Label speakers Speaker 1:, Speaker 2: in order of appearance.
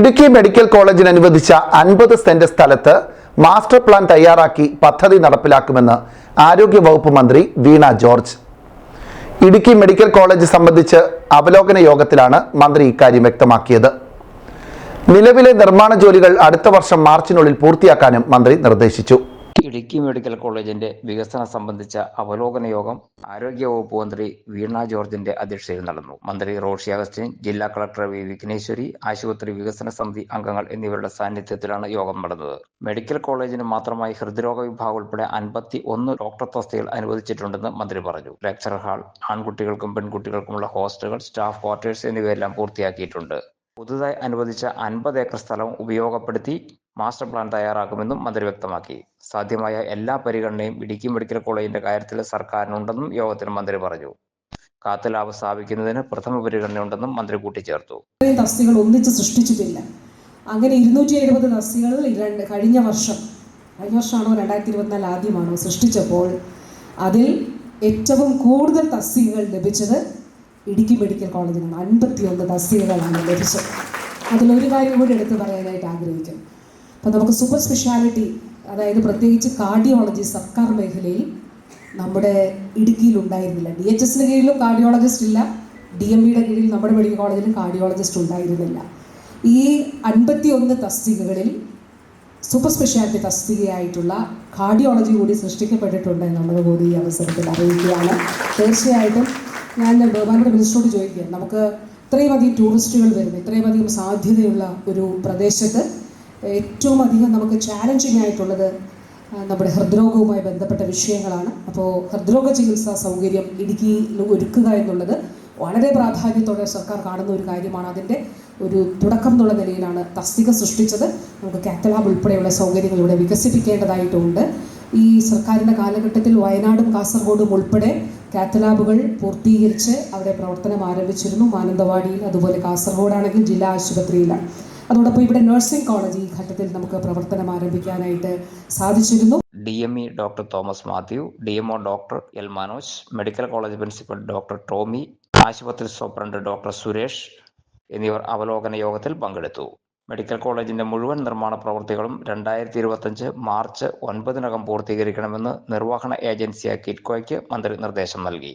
Speaker 1: Idukki medical കോളേജിന് അനുവദിച്ച അൻപത് സെന്റ് സ്ഥലത്ത് മാസ്റ്റർ പ്ലാൻ തയ്യാറാക്കി പദ്ധതി നടപ്പിലാക്കുമെന്ന് ആരോഗ്യവകുപ്പ് മന്ത്രി വീണ ജോർജ്. ഇടുക്കി മെഡിക്കൽ കോളേജ് സംബന്ധിച്ച് അവലോകന യോഗത്തിലാണ് മന്ത്രി ഇക്കാര്യം വ്യക്തമാക്കിയത്. നിലവിലെ നിർമ്മാണ ജോലികൾ അടുത്ത വർഷം മാർച്ചിനുള്ളിൽ പൂർത്തിയാക്കാനും മന്ത്രി നിർദ്ദേശിച്ചു.
Speaker 2: ഇടുക്കി മെഡിക്കൽ കോളേജിന്റെ വികസനം സംബന്ധിച്ച അവലോകന യോഗം ആരോഗ്യവകുപ്പ് മന്ത്രി വീണ ജോർജിന്റെ അധ്യക്ഷതയിൽ നടന്നു. മന്ത്രി റോഷി അഗസ്റ്റിൻ ജില്ലാ കളക്ടർ വി. വിഘ്നേശ്വരി ആശുപത്രി വികസന സമിതി അംഗങ്ങൾ എന്നിവരുടെ സാന്നിധ്യത്തിലാണ് യോഗം നടന്നത്. മെഡിക്കൽ കോളേജിന് മാത്രമായി ഹൃദ്രോഗ വിഭാഗം ഉൾപ്പെടെ അൻപത്തി ഒന്ന് ഡോക്ടർ തസ്തികൾ അനുവദിച്ചിട്ടുണ്ടെന്ന് മന്ത്രി പറഞ്ഞു. ലെക്ചർ ഹാൾ ആൺകുട്ടികൾക്കും പെൺകുട്ടികൾക്കുമുള്ള ഹോസ്റ്റലുകൾ സ്റ്റാഫ് ക്വാർട്ടേഴ്സ് എന്നിവയെല്ലാം പൂർത്തിയാക്കിയിട്ടുണ്ട്. പുതുതായി അനുവദിച്ച അൻപത് ഏക്കർ സ്ഥലം ഉപയോഗപ്പെടുത്തി മാസ്റ്റർ പ്ലാൻ തയ്യാറാക്കുമെന്നും മന്ത്രി വ്യക്തമാക്കി. സാധ്യമായ എല്ലാ പരിഗണനയും ഇടുക്കി മെഡിക്കൽ കോളേജിന്റെ കാര്യത്തിൽ സർക്കാരിനുണ്ടെന്നും യോഗത്തിൽ മന്ത്രി പറഞ്ഞു. കാത്തലാവ് സ്ഥാപിക്കുന്നതിന് പ്രഥമ പരിഗണനയുണ്ടെന്നും മന്ത്രി കൂട്ടിച്ചേർത്തു.
Speaker 3: തസ്തികൾ ഒന്നിച്ച് സൃഷ്ടിച്ചിട്ടില്ല. അങ്ങനെ ഇരുന്നൂറ്റി എഴുപത് തസ്തികൾ രണ്ട് കഴിഞ്ഞ വർഷം കഴിഞ്ഞ വർഷമാണോ രണ്ടായിരത്തി ഇരുപത്തിനാല് ആദ്യമാണോ സൃഷ്ടിച്ചപ്പോൾ അതിൽ ഏറ്റവും കൂടുതൽ തസ്തികകൾ ലഭിച്ചത് ഇടുക്കി മെഡിക്കൽ കോളേജിനാണ്. അൻപത്തിയൊന്ന് തസ്തികകളാണ് ലഭിച്ചത്. അതിലൊരു കാര്യം കൂടി എടുത്തു പറയാനായിട്ട് ആഗ്രഹിക്കുന്നു. അപ്പോൾ നമുക്ക് സൂപ്പർ സ്പെഷ്യാലിറ്റി അതായത് പ്രത്യേകിച്ച് കാർഡിയോളജി സർക്കാർ മേഖലയിൽ നമ്മുടെ ഇടുക്കിയിൽ ഉണ്ടായിരുന്നില്ല. ഡി എച്ച് എസിന് കീഴിലും കാർഡിയോളജിസ്റ്റ് ഇല്ല. ഡി എം ബിയുടെ കീഴിൽ നമ്മുടെ മെഡിക്കൽ കോളേജിലും കാർഡിയോളജിസ്റ്റ് ഉണ്ടായിരുന്നില്ല. ഈ അൻപത്തി ഒന്ന് തസ്തികകളിൽ സൂപ്പർ സ്പെഷ്യാലിറ്റി തസ്തികയായിട്ടുള്ള കാർഡിയോളജി കൂടി സൃഷ്ടിക്കപ്പെട്ടിട്ടുണ്ട് എന്നുള്ളത് കൂടി ഈ അവസരത്തിൽ അറിയിക്കുകയാണ്. തീർച്ചയായിട്ടും ഞാൻ ബഹുമാനപ്പെട്ട മിനിസ്റ്ററോട് ചോദിക്കുക നമുക്ക് ഇത്രയും അധികം ടൂറിസ്റ്റുകൾ വരുന്നു. ഇത്രയും അധികം സാധ്യതയുള്ള ഒരു പ്രദേശത്ത് ഏറ്റവും അധികം നമുക്ക് ചാലഞ്ചിങ് ആയിട്ടുള്ളത് നമ്മുടെ ഹൃദ്രോഗവുമായി ബന്ധപ്പെട്ട വിഷയങ്ങളാണ്. അപ്പോൾ ഹൃദ്രോഗ ചികിത്സാ സൗകര്യം ഇടുക്കിയിൽ ഒരുക്കുക എന്നുള്ളത് വളരെ പ്രാധാന്യത്തോടെ സർക്കാർ കാണുന്ന ഒരു കാര്യമാണ്. അതിന്റെ ഒരു തുടക്കം എന്നുള്ള നിലയിലാണ് തസ്തിക സൃഷ്ടിച്ചത്. നമുക്ക് കാത്തലാബ് ഉൾപ്പെടെയുള്ള സൗകര്യങ്ങൾ ഇവിടെ വികസിപ്പിക്കേണ്ടതായിട്ടുണ്ട്. ഈ സർക്കാരിന്റെ കാലഘട്ടത്തിൽ വയനാടും കാസർഗോഡും ഉൾപ്പെടെ കാത്തലാബുകൾ പൂർത്തീകരിച്ച് അവിടെ പ്രവർത്തനം ആരംഭിച്ചിരുന്നു. മാനന്തവാടിയിൽ അതുപോലെ കാസർഗോഡാണെങ്കിൽ ജില്ലാ ആശുപത്രിയിലാണ്. അതോടൊപ്പം ഇവിടെ നഴ്സിംഗ് കോളേജ് ഈ ഘട്ടത്തിൽ നമുക്ക് പ്രവർത്തനം ആരംഭിക്കാനായിട്ട് സാധിച്ചിരുന്നു.
Speaker 2: D M E doctor Thomas Mathew D M O doctor L Manoj medical college principal doctor Tomy ആശുപത്രി സൂപ്രണ്ട് ഡോക്ടർ സുരേഷ് എന്നിവർ അവലോകന യോഗത്തിൽ പങ്കെടുത്തു. മെഡിക്കൽ കോളേജിന്റെ മുഴുവൻ നിർമ്മാണ പ്രവൃത്തികളും രണ്ടായിരത്തി ഇരുപത്തഞ്ച് മാർച്ച് ഒൻപതിനകം പൂർത്തീകരിക്കണമെന്ന് നിർവഹണ ഏജൻസിയായ കിറ്റ്കോയ്ക്ക് മന്ത്രി നിർദ്ദേശം നൽകി.